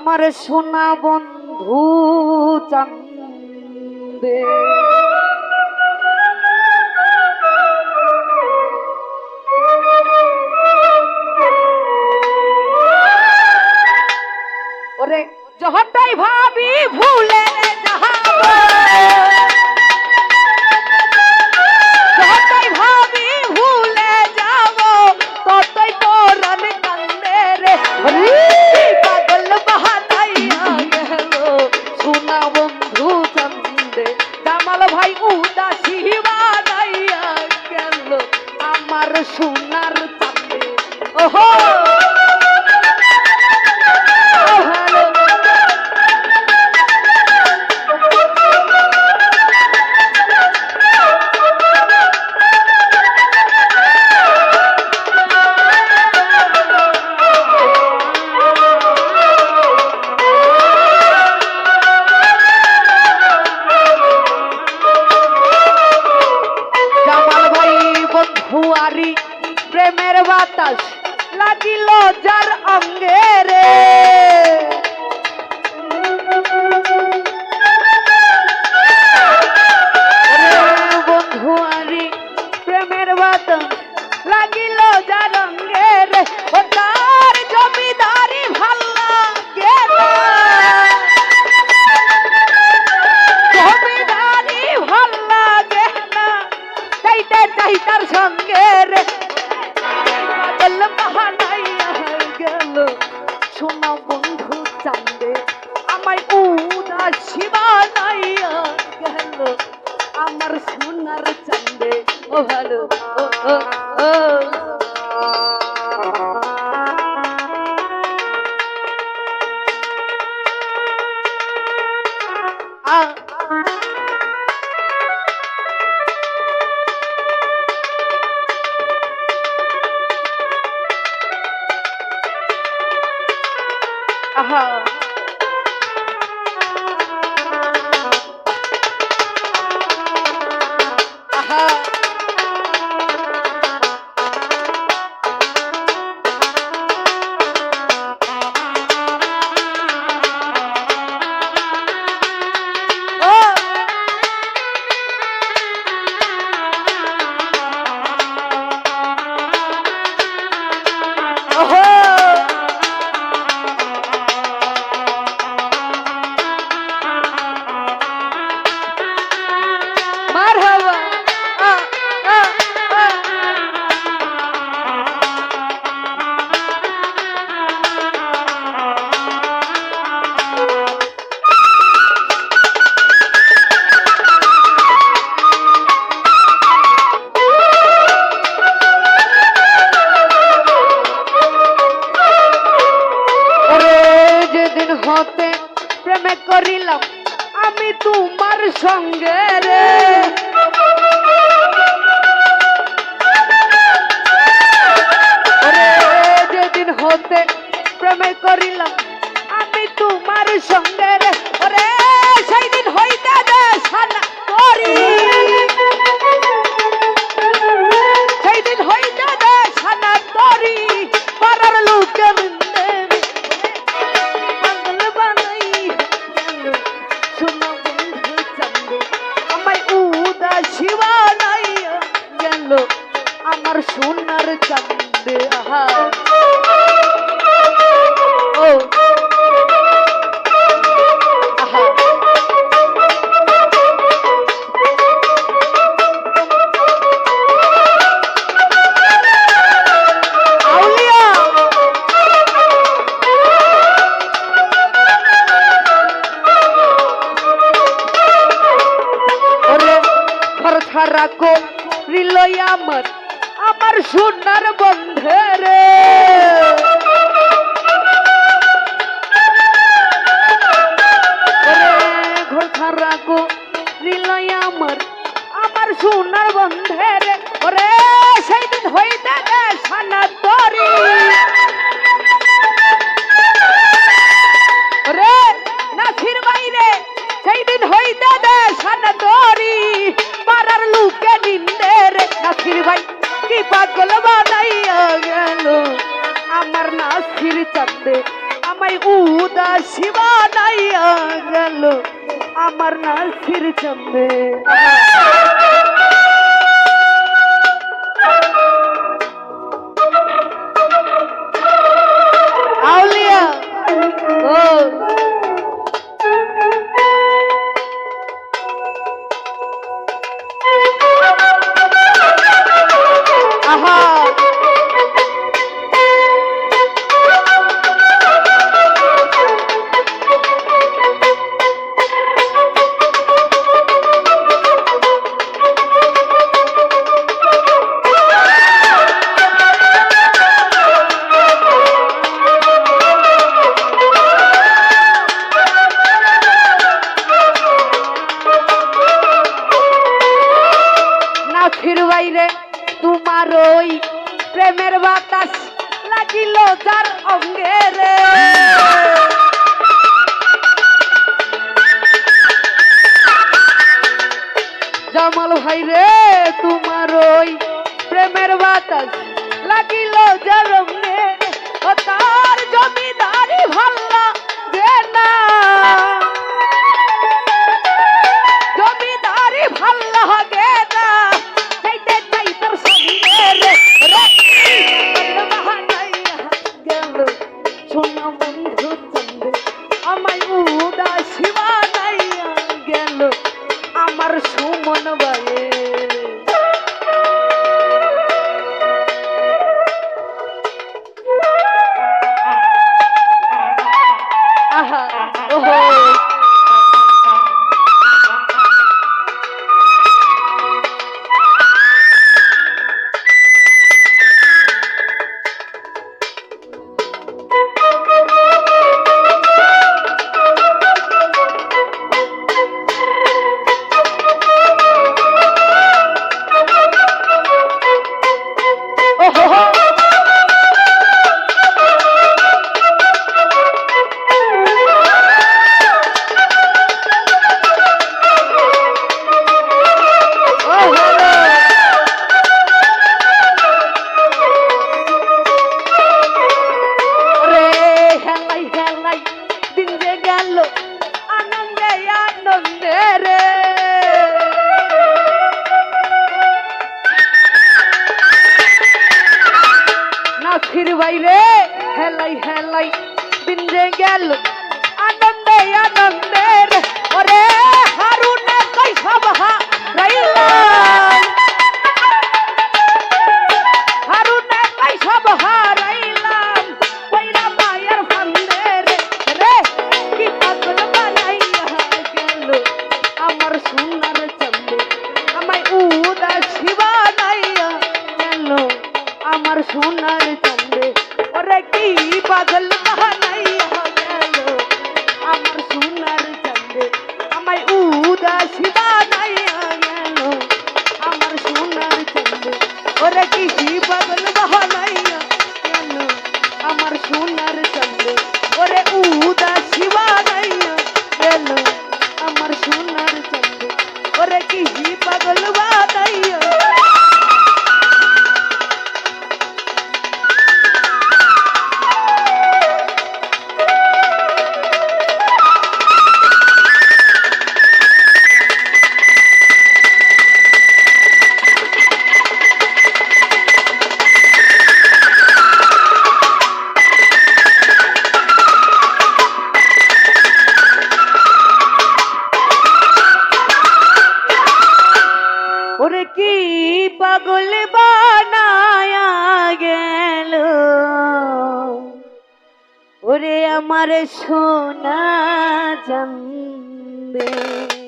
আমার সোনা বন্ধু চান্দে। চাইতে চাই তার সঙ্গে রে। পাগল বাহানাই গেল। সোনা বন্ধু চান্দে, আমায় উদাসী বানাইয়া গেল। আমার সোনার চান্দে, ও ভালো ও ও। 啊 哈 তোমার সঙ্গে রে। যেদিন হতে প্রেমে করিলাম আমি তোমার সঙ্গে ঘর ছাড়া কো রিলই আমার আমার সোনার বন্ধে রে। ঘর ছাড়া কো রিলই আমার আমার সোনার বন্ধে রে। পাগল বানাইয়া গেল। আমার নাসির চান্দে আমায় উদাস বানাইয়া গেল। আমার নাসির চন্দে জামাল ভাই রে তোমার ওই প্রেমের বাতাস লাগিল অঙ্গে ও তার জমিদারি ভাল্লা হেলাই দিন যে গেল, আনন্দে আনন্দে ওরে হারুনে কইসা বাহা রাইলাম হারুনে কইসা বাহা রাইলাম কইরা মায়ের ফান্দে রে। রে, কি পাগল বানাইয়া গেল, আমার সোনার চন্দে। আমায় উদাসী বানাইয়া গেল, আমার সোনার চন্দে। ওরে কি পাগল আমার সোনার চন্দে আমায় উদাসী বানাইয়া গেল আমার সোনার চন্দে ওরে কি পাগল বানাইয়া গেল আমার সোনার চন্দে ওরে উদাসী কি পাগল বানায়া গেল? ওরে আমার সোনা চন্দে।